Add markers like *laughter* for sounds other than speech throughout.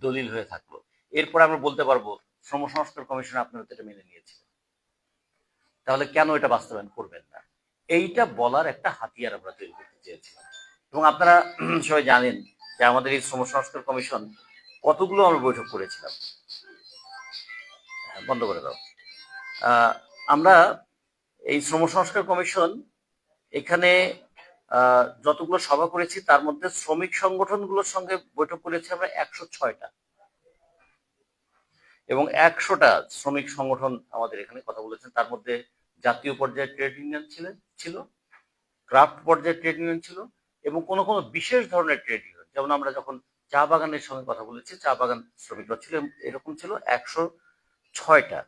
দলিল হয়ে থাকল। এরপর আমরা বলতে পারব শ্রম সংস্কার কমিশন আপনারা এটা মেনে নিয়েছিলেন। তাহলে কেন এটা বাস্তবায়ন করবেন না? এইটা বলার একটা হাতিয়ার আমরা তৈরি করতে চেয়েছিলাম। এবং আপনারা *clears throat* সবাই জানেন যে আমাদের এই শ্রম সংস্কার কমিশন কতগুলো আমরা বৈঠক করেছিলাম। হ্যাঁ, বন্ধ করে দাও। আমরা এই শ্রম সংস্কার কমিশন এখানে যতগুলো সভা করেছি, তার মধ্যে শ্রমিক সংগঠনগুলোর সঙ্গে বৈঠক করেছি আমরা একশো ছয়টা। এবং একশোটা শ্রমিক সংগঠন আমাদের এখানে কথা বলেছেন। তার মধ্যে জাতীয় পর্যায়ে ট্রেড ইউনিয়ন ছিলেন, ছিল, ক্রাফট পর্যায়ে ট্রেড ইউনিয়ন ছিল, এবং কোনো কোনো বিশেষ ধরনের ট্রেড ইউনিয়ন, যেমন আমরা যখন চা বাগানের সঙ্গে কথা বলেছি, চা বাগান শ্রমিকরা ছিল, এরকম ছিল একশো ছয়টা।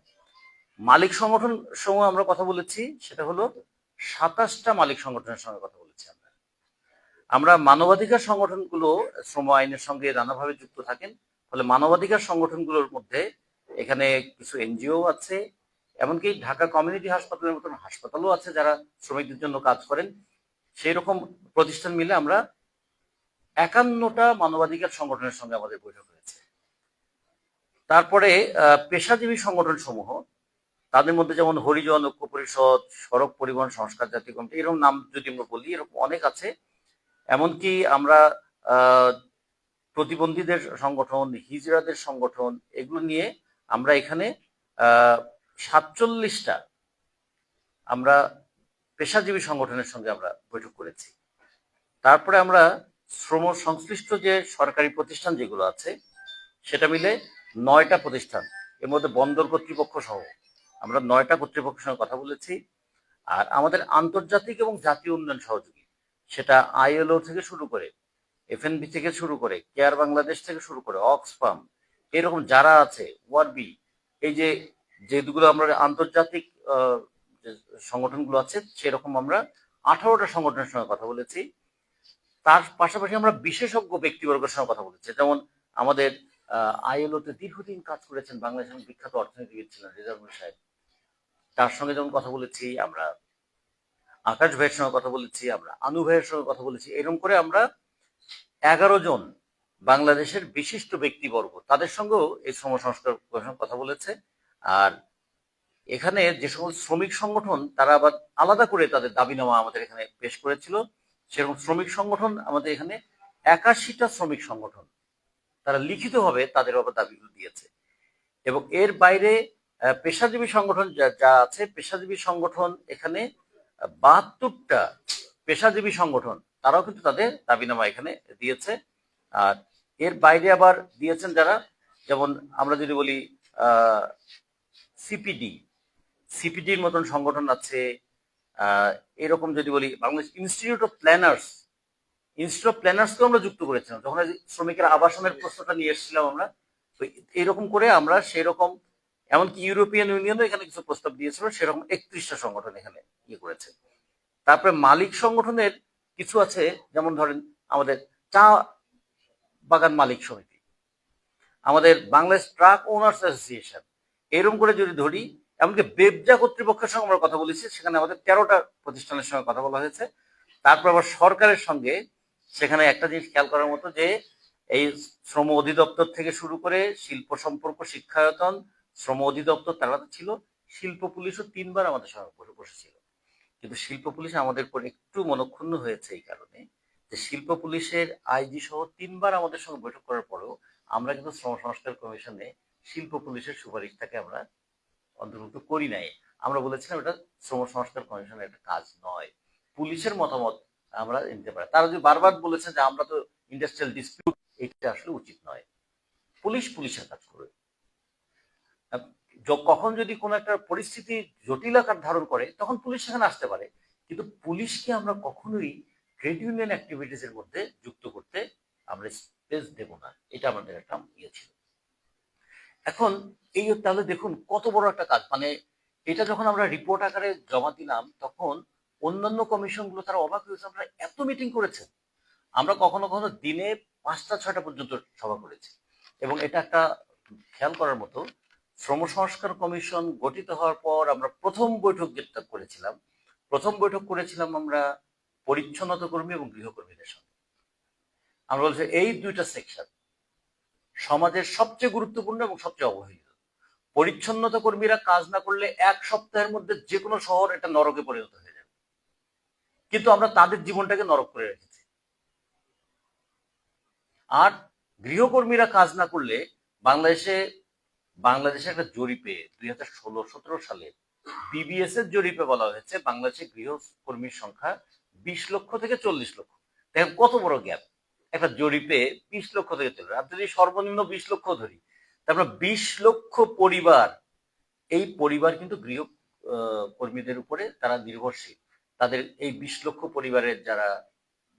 মালিক সংগঠন সঙ্গে আমরা কথা বলেছি, সেটা হলো সাতাশটা মালিক সংগঠনের সঙ্গে কথা আমরা মানবাধিকার সংগঠনগুলো শ্রম আইনের সঙ্গে নানাভাবে যুক্ত থাকেন, ফলে মানবাধিকার সংগঠনগুলোর মধ্যে এখানে কিছু এনজিও আছে, এমনকি ঢাকা কমিউনিটি হাসপাতালের মতন হাসপাতালও আছে যারা শ্রমিকদের জন্য কাজ করেন। সেই রকম প্রতিষ্ঠান মিলে আমরা একান্নটা মানবাধিকার সংগঠনের সঙ্গে আমাদের বৈঠক হয়েছে। তারপরে পেশাজীবী সংগঠন সমূহ তাদের মধ্যে যেমন হরিজন ঐক্য পরিষদ, সড়ক পরিবহন সংস্কার জাতীয় কমিটি, এরকম নাম যদি আমরা বলি, এরকম অনেক আছে। এমনকি আমরা প্রতিবন্ধীদের সংগঠন, হিজড়াদের সংগঠন, এগুলো নিয়ে আমরা এখানে সাতচল্লিশটা আমরা পেশাজীবী সংগঠনের সঙ্গে আমরা বৈঠক করেছি। তারপরে আমরা শ্রম সংশ্লিষ্ট যে সরকারি প্রতিষ্ঠান যেগুলো আছে, সেটা মিলে নয়টা প্রতিষ্ঠান, এর মধ্যে বন্দর কর্তৃপক্ষ সহ আমরা নয়টা কর্তৃপক্ষের সঙ্গে কথা বলেছি। আর আমাদের আন্তর্জাতিক এবং জাতীয় উন্নয়ন সহযোগী সেটা আইএলও থেকে শুরু করে, এফএনবি থেকে শুরু করে, কেয়ার বাংলাদেশ থেকে শুরু করে অক্সফার্ম এরকম যারা আছে, ওয়ারবি, এই যে যেগুলো আমরা আন্তর্জাতিক সংগঠনগুলো আছে, সেরকম আমরা আঠারোটা সংগঠনের সঙ্গে কথা বলেছি। তার পাশাপাশি আমরা বিশেষজ্ঞ ব্যক্তিবর্গের সঙ্গে কথা বলেছি। যেমন আমাদের আইএলওতে দীর্ঘদিন কাজ করেছেন বাংলাদেশের বিখ্যাত অর্থনীতিবিদ ছিলেন রেজাউল সাহেব। তার সঙ্গে যেমন কথা বলেছি, আমরা আকাশ ভাইয়ের সঙ্গে কথা বলেছি, আমরা আনু ভাইয়ের সঙ্গে কথা বলেছি। এরকম করে আমরা এগারো জন বাংলাদেশের বিশিষ্ট ব্যক্তিবর্গ, তাদের সঙ্গেও এই শ্রম সংস্কার কথা বলেছে। আর এখানে যে সকল শ্রমিক সংগঠন, তারা আবার আলাদা করে তাদের দাবিনামা আমাদের এখানে পেশ করেছিল। সেরকম শ্রমিক সংগঠন আমাদের এখানে একাশিটা শ্রমিক সংগঠন, তারা লিখিতভাবে তাদের আবার দাবিগুলো দিয়েছে। এবং এর বাইরে পেশাজীবী সংগঠন যা আছে, পেশাজীবী সংগঠন এখানে বাহাত্তরটা পেশাজীবী সংগঠন, তারাও কিন্তু তাদের দাবিনামা এখানে দিয়েছে। আর এর বাইরে আবার দিয়েছেন যারা, যেমন আমরা যদি বলি সিপিডি। সিপিডির মতন সংগঠন আছে। এরকম যদি বলি, Bangladesh institute of planners institute of প্ল্যানার্সকেও আমরা যুক্ত করেছিলাম। যখন শ্রমিকের আবাসনের প্রশ্নটা নিয়ে এসেছিলাম আমরা এরকম করে আমরা সেই রকম এমনকি ইউরোপিয়ান ইউনিয়নও এখানে কিছু প্রস্তাব দিয়েছিল, সেরকম একত্রিশটা সংগঠন এখানে ইয়ে করেছে। তারপরে মালিক সংগঠনের কিছু আছে, যেমন ধরেন আমাদের চা বাগান মালিক সমিতি, আমাদের বাংলাদেশ ট্রাক ওনার্স অ্যাসোসিয়েশন, এরকম করে যদি ধরি, এমনকি বেবজা কর্তৃপক্ষের সঙ্গে আমরা কথা বলেছি, সেখানে আমাদের তেরোটা প্রতিষ্ঠানের সঙ্গে কথা বলা হয়েছে। তারপর আবার সরকারের সঙ্গে, সেখানে একটা জিনিস খেয়াল করার মতো যে, এই শ্রম অধিদপ্তর থেকে শুরু করে শিল্প সম্পর্ক, শিক্ষায়তন শ্রম অধিদপ্তর, তারা তো ছিল শিল্প পুলিশও তিনবার আমাদের সঙ্গে বসেছিল। কিন্তু শিল্প পুলিশ আমাদের উপর একটু মনক্ষুণ্ণ হয়েছে এই কারণে যে শিল্প পুলিশের আইজি সহ তিনবার আমাদের সঙ্গে বৈঠক করার পরেও আমরা কিন্তু শ্রম সংস্কার কমিশনে শিল্প পুলিশের সুপারিশটাকে আমরা অন্তর্ভুক্ত করি নাই। আমরা বলেছিলাম এটা শ্রম সংস্কার কমিশনের একটা কাজ নয়। পুলিশের মতামত আমরা নিতে পারি। তারা যদি বারবার বলেছে যে আমরা তো ইন্ডাস্ট্রিয়াল ডিসপিউট এটা আসলে উচিত নয়। পুলিশ পুলিশের কাজ করবে কখন যদি কোনো একটা পরিস্থিতি জটিল আকার ধারণ করে, তখন পুলিশ সেখানে আসতে পারে। কিন্তু পুলিশকে আমরা কখনোই ট্রেড ইউনিয়ন অ্যাক্টিভিটিস এর মধ্যে যুক্ত করতে আমরা স্পেস দেব না। এটা আমাদের একটা ইয়ে ছিল। এখন এই তাহলে দেখুন, কত বড় একটা কাজ। মানে এটা যখন আমরা রিপোর্ট আকারে জমা দিলাম, তখন অন্যান্য কমিশনগুলো তারা অবাক হয়েছে আমরা এত মিটিং করেছেন। আমরা কখনো কখনো দিনে পাঁচটা, ছয়টা পর্যন্ত সভা করেছি। এবং এটা একটা খেয়াল করার মতো শ্রম সংস্কার কমিশন গঠিত হওয়ার পর আমরা প্রথম বৈঠক যেটা করেছিলাম। প্রথম বৈঠক করেছিলাম আমরা পরিচ্ছন্নতা কর্মী এবং গৃহকর্মীদের সঙ্গে। আমরা বলছি এই দুইটা সেকশন সমাজের সবচেয়ে গুরুত্বপূর্ণ এবং সবচেয়ে অবহেলিত। পরিচ্ছন্নতা কর্মীরা কাজ না করলে এক সপ্তাহের মধ্যে যে কোনো শহর এটা নরকে পরিণত হয়ে যাবে। কিন্তু আমরা তাদের জীবনটাকে নরক করে রেখেছি। আর গৃহকর্মীরা কাজ না করলে বাংলাদেশে বাংলাদেশে একটা জরিপে দুই হাজার ষোলো, সতেরো সালে বিবিএস এর জরিপে বলা হয়েছে, বাংলাদেশে গৃহকর্মীর সংখ্যা বিশ লক্ষ থেকে চল্লিশ লক্ষ। দেখেন কত বড় গ্যাপ। একটা জরিপে বিশ লক্ষ থেকে চল্লিশ আর যদি সর্বনিম্ন বিশ লক্ষ ধরি, তারপর বিশ লক্ষ পরিবার, এই পরিবার কিন্তু গৃহ কর্মীদের উপরে তারা নির্ভরশীল। তাদের এই বিশ লক্ষ পরিবারের যারা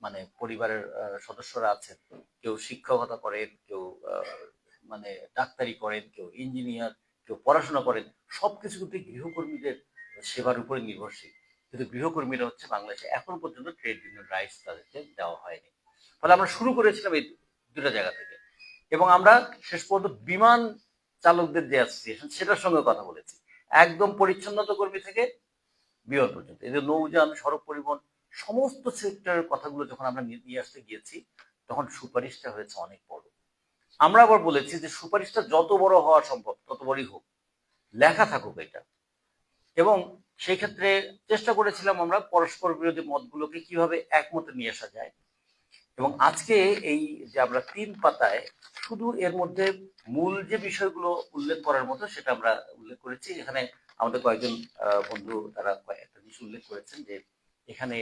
মানে পরিবারের সদস্যরা আছেন, কেউ শিক্ষকতা করেন, কেউ মানে ডাক্তারি করেন, কেউ ইঞ্জিনিয়ার কেউ পড়াশোনা করেন, সবকিছু কিন্তু গৃহকর্মীদের সেবার উপরে নির্ভরশীল। কিন্তু গৃহকর্মীরা হচ্ছে বাংলাদেশে এখন পর্যন্ত ট্রেড ইউনিয়ন রাইটস তাদেরকে দেওয়া হয়নি। ফলে আমরা শুরু করেছিলাম এই দুটো জায়গা থেকে। এবং আমরা শেষ পর্যন্ত বিমান চালকদের যে অ্যাসোসিয়েশন সেটার সঙ্গে কথা বলেছি। একদম পরিচ্ছন্নতা কর্মী থেকে বিমান পর্যন্ত। এই যে নৌযান, সড়ক পরিবহন, সমস্ত সেক্টরের কথাগুলো যখন আমরা নিয়ে আসতে গিয়েছি, তখন সুপারিশটা হয়েছে অনেক বড়। আমরা আবার বলেছি যে সুপারিশটা যত বড় হওয়া সম্ভব, তত বড়ই হোক। লেখা থাকুক এটা। এবং সেই ক্ষেত্রে চেষ্টা করেছিলাম আমরা পরস্পর বিরোধী মতগুলোকে কীভাবে একমতে নিয়ে আসা যায়। এবং আজকে এই যে আমরা তিন পাতায় শুধু এর মধ্যে মূল যে বিষয়গুলো উল্লেখ করার মতো সেটা আমরা উল্লেখ করেছি। এখানে আমাদের কয়েকজন বন্ধু তারা একটা জিনিস উল্লেখ করেছেন যে এখানে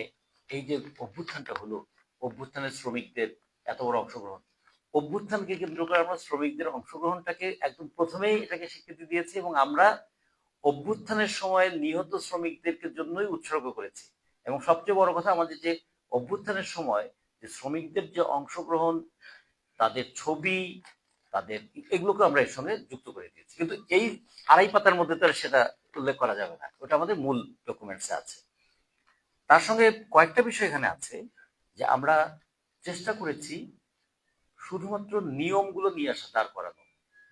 এই যে অভ্যুত্থানটা হলো, অভ্যুত্থানের শ্রমিকদের এত বড় অংশগ্রহণ। অভ্যুত্থানকে কেন্দ্র করে আমরা শ্রমিকদের অংশগ্রহণটাকে একদম প্রথমেই এটাকে স্বীকৃতি দিয়েছি এবং আমরা অভ্যুত্থানের সময় নিহত শ্রমিকদেরকে জন্যই উৎসর্গ করেছি। এবং সবচেয়ে বড় কথা আমাদের যে অভ্যুত্থানের সময় যে শ্রমিকদের যে অংশগ্রহণ, তাদের ছবি, তাদের এগুলোকে আমরা এর সঙ্গে যুক্ত করে দিয়েছি। কিন্তু এই আড়াই পাতার মধ্যে তো সেটা উল্লেখ করা যাবে না। ওটা আমাদের মূল ডকুমেন্টসে আছে। তার সঙ্গে কয়েকটা বিষয় এখানে আছে যে আমরা চেষ্টা করেছি শুধুমাত্র নিয়মগুলো নিয়ে আসা, দাঁড় করানো,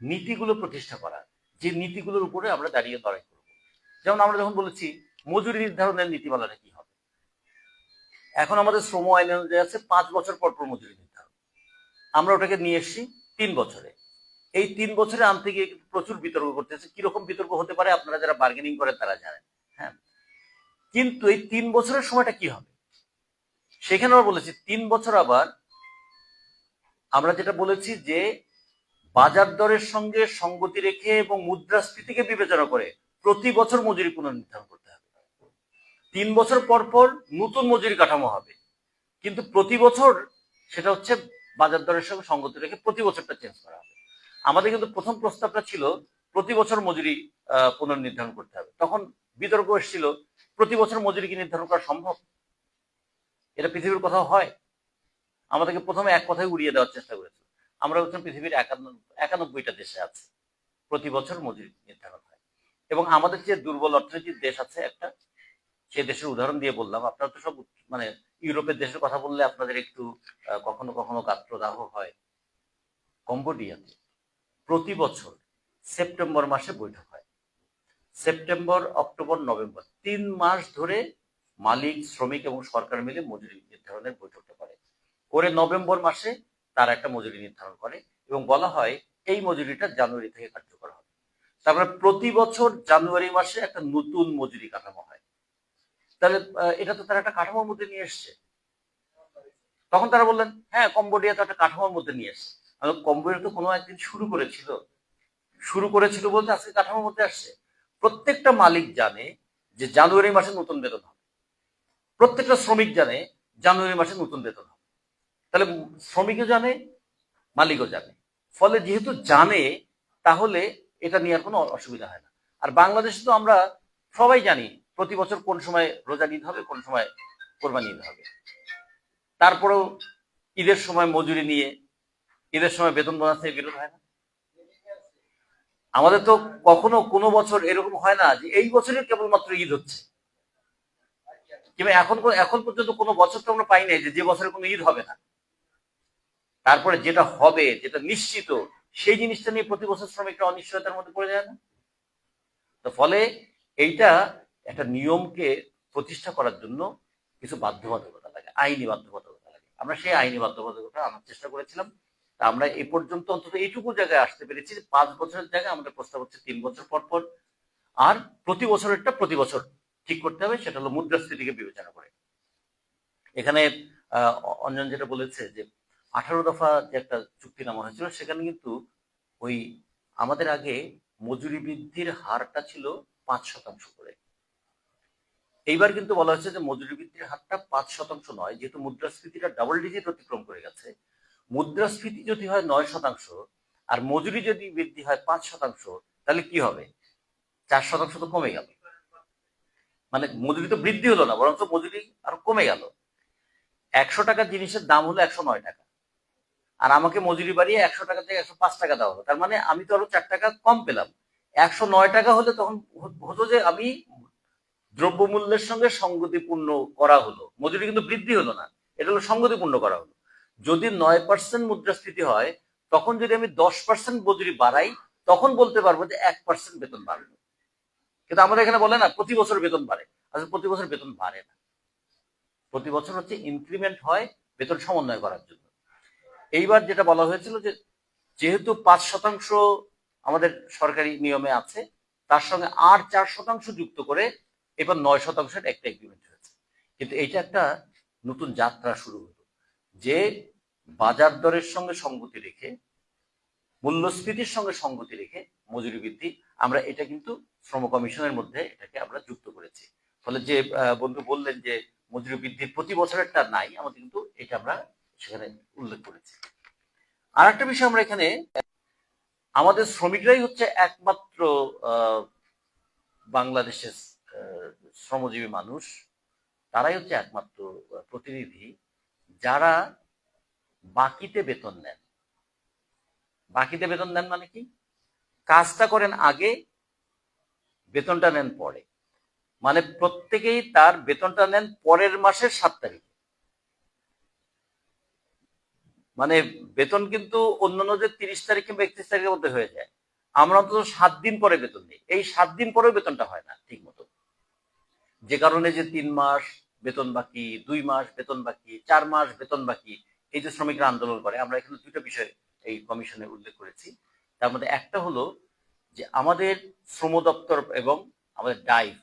নীতিগুলো প্রতিষ্ঠা করা, যে নীতিগুলোর উপরে আমরা দাঁড়িয়ে লড়াই করব। যেমন আমরা যখন বলেছি, মজুরি নির্ধারণের নীতিমালাটা কি হবে? এখন আমাদের শ্রম আইন অনুযায়ী আছে পাঁচ বছর পর পর মজুরি নির্ধারণ। আমরা ওটাকে নিয়ে এসেছি তিন বছরে। এই তিন বছরে আনতে গিয়ে প্রচুর বিতর্ক করতেছে কীরকম বিতর্ক হতে পারে আপনারা যারা বার্গেনিং করেন তারা জানেন। হ্যাঁ? কিন্তু এই তিন বছরের সময়টা কি হবে? সেখানে আমরা বলেছি, তিন বছর আবার আমরা যেটা বলেছি যে বাজার দরের সঙ্গে সঙ্গতি রেখে এবং মুদ্রাস্ফীতিকে বিবেচনা করে প্রতি বছর মজুরি পুনর্নির্ধারণ করতে হবে। তিন বছর পর পর নতুন মজুরি কাঠামো হবে। কিন্তু প্রতি বছর সেটা হচ্ছে বাজার দরের সঙ্গে সঙ্গতি রেখে প্রতি বছরটা চেঞ্জ করা হবে। আমাদের কিন্তু প্রথম প্রস্তাবটা ছিল প্রতি বছর মজুরি পুনর্নির্ধারণ করতে হবে। তখন বিতর্ক এসেছিল, প্রতি বছর মজুরি কি নির্ধারণ করা সম্ভব? এটা পৃথিবীর কোথাও হয়? আমাদেরকে প্রথমে এক কথায় উড়িয়ে দেওয়ার চেষ্টা করেছিল আমরা হচ্ছেন পৃথিবীর একানব্বইটা দেশে আছে, প্রতি বছর মজুরি নির্ধারণ হয়। এবং আমাদের যে দুর্বল অর্থনৈতিক দেশ আছে একটা সেই দেশের উদাহরণ দিয়ে বললাম। আপনারা তো সব মানে ইউরোপের দেশের কথা বললে আপনাদের একটু কখনো কখনো গাত্রদাহ হয়। কম্বোডিয়াতে প্রতি বছর সেপ্টেম্বর মাসে বৈঠক হয়। সেপ্টেম্বর, অক্টোবর, নভেম্বর, তিন মাস ধরে মালিক, শ্রমিক এবং সরকার মিলে মজুরি নির্ধারণের বৈঠকটা করে নভেম্বর মাসে তারা একটা মজুরি নির্ধারণ করে এবং বলা হয় এই মজুরিটা জানুয়ারি থেকে কার্যকর হবে। তারপরে প্রতি বছর জানুয়ারি মাসে একটা নতুন মজুরি কাঠামো হয়। তাহলে এটা তো তারা একটা কাঠামোর মধ্যে নিয়ে এসছে। তখন তারা বললেন হ্যাঁ কম্বোডিয়া তো একটা কাঠামোর মধ্যে নিয়ে এসছে। কম্বোডিয়া তো কোনো একদিন শুরু করেছিল। শুরু করেছিল বলতে আজকে কাঠামোর মধ্যে আসছে। প্রত্যেকটা মালিক জানে যে জানুয়ারি মাসে নতুন বেতন হবে। প্রত্যেকটা শ্রমিক জানে জানুয়ারি মাসে নতুন বেতন হবে। তাহলে শ্রমিকও জানে, মালিকও জানে। ফলে যেহেতু জানে, তাহলে এটা নিয়ে আর কোনো অসুবিধা হয় না। আর বাংলাদেশে তো আমরা সবাই জানি প্রতি বছর কোন সময় রোজা ঈদ হবে, কোন সময় কোরবানি ঈদ হবে। তারপরেও ঈদের সময় মজুরি নিয়ে, ঈদের সময় বেতন বোনাস থেকে বিরোধ হয় না। আমাদের তো কখনো কোনো বছর এরকম হয় না যে এই বছরে কেবলমাত্র ঈদ হচ্ছে। কিংবা এখন এখন পর্যন্ত কোনো বছর তো আমরা পাই নাই যে বছরে কোনো ঈদ হবে না। তারপরে যেটা হবে, যেটা নিশ্চিত, সেই জিনিসটা নিয়ে প্রতি বছর শ্রমিকরা অনিশ্চয়তার মধ্যে পড়ে যায় না? তো ফলে এইটা একটা নিয়মকে প্রতিষ্ঠা করার জন্য কিছু বাধ্যবাধকতা লাগে, আইনি বাধ্যবাধকতা লাগে। আমরা সেই আইনি বাধ্যবাধকতা আনার চেষ্টা করেছিলাম। তা আমরা এ পর্যন্ত অন্তত এইটুকু জায়গায় আসতে পেরেছি যে পাঁচ বছরের জায়গায় আমাদের প্রস্তাব হচ্ছে তিন বছর পর পর। আর প্রতি বছরেরটা প্রতি বছর ঠিক করতে হবে, সেটা হলো মুদ্রাস্ফীতিকে বিবেচনা করে। এখানে অঞ্জন যেটা বলেছে যে আঠারো দফা যে একটা চুক্তিনামা হয়েছিল, সেখানে কিন্তু ওই আমাদের আগে মজুরি বৃদ্ধির হারটা ছিল পাঁচ শতাংশ করে। এইবার কিন্তু বলা হয়েছে যে মজুরি বৃদ্ধির হারটা পাঁচ শতাংশ নয়, যেহেতু মুদ্রাস্ফীতিটা ডাবল ডিজিট অতিক্রম করে গেছে। মুদ্রাস্ফীতি যদি হয় নয় শতাংশ, আর মজুরি যদি বৃদ্ধি হয় পাঁচ শতাংশ, তাহলে কি হবে? চার শতাংশ তো কমে গেল। মানে মজুরি তো বৃদ্ধি হলো না, বরঞ্চ মজুরি আরও কমে গেল। একশো টাকার জিনিসের দাম হলো একশো নয় টাকা। আর আমাকে মজুরি বাড়িয়ে একশো টাকা থেকে একশো পাঁচ টাকা দেওয়া হলো। তার মানে আমি তো আরও চার টাকা কম পেলাম। একশো নয় টাকা হলে তখন হতো যে আমি দ্রব্যমূল্যের সঙ্গে সঙ্গতিপূর্ণ করা হলো। মজুরি কিন্তু বৃদ্ধি হলো না। এটা হলো সঙ্গতিপূর্ণ করা হলো। যদি নয় পার্সেন্ট মুদ্রাস্ফীতি হয়, তখন যদি আমি দশ পার্সেন্ট মজুরি বাড়াই, তখন বলতে পারব যে এক পার্সেন্ট বেতন বাড়লো। কিন্তু আমাদের এখানে বলে না, প্রতি বছর বেতন বাড়ে। আসলে প্রতি বছর বেতন বাড়ে না। প্রতি বছর হচ্ছে ইনক্রিমেন্ট হয় বেতন সমন্বয় করার জন্য। এইবার যেটা বলা হয়েছিল যে, যেহেতু পাঁচ শতাংশ আমাদের সরকারি নিয়মে আছে, তার সঙ্গে আর চার শতাংশ যুক্ত করে এবার নয় শতাংশের একটা এগ্রিমেন্ট হয়েছে। কিন্তু এটা একটা নতুন যাত্রা শুরু হলো, যে বাজার দরের সঙ্গে সঙ্গতি রেখে, মূল্যস্ফীতির সঙ্গে সঙ্গতি রেখে মজুরি বৃদ্ধি, আমরা এটা কিন্তু শ্রম কমিশনের মধ্যে এটাকে আমরা যুক্ত করেছি। ফলে যে বন্ধু বললেন যে, মজুরি বৃদ্ধি প্রতি বছরেরটা নাই, আমাদের কিন্তু এটা আমরা সেখানে উল্লেখ করেছি। আর একটা বিষয় আমরা এখানে, আমাদের শ্রমিকরাই হচ্ছে একমাত্র বাংলাদেশের শ্রমজীবী মানুষ। তারাই হচ্ছে একমাত্র প্রতিনিধি। যারা বাকিতে বেতন নেন। বাকিতে বেতন নেন মানে কি? কাজটা করেন আগে, বেতনটা নেন পরে। মানে প্রত্যেকেই তার বেতনটা নেন পরের মাসের সাত তারিখে। মানে বেতন কিন্তু অন্যান্য যে তিরিশ তারিখ কিংবা একত্রিশ তারিখের মধ্যে হয়ে যায়। আমরা অন্তত সাত দিন পরে বেতন নিই। এই সাত দিন পরেও বেতনটা হয় না ঠিক মতো। যে কারণে যে তিন মাস বেতন বাকি, দুই মাস বেতন বাকি, চার মাস বেতন বাকি, এই যে শ্রমিকরা আন্দোলন করে, আমরা এখানে দুটো বিষয় এই কমিশনে উল্লেখ করেছি। তার মধ্যে একটা হলো যে আমাদের শ্রম দপ্তর এবং আমাদের ডাইভ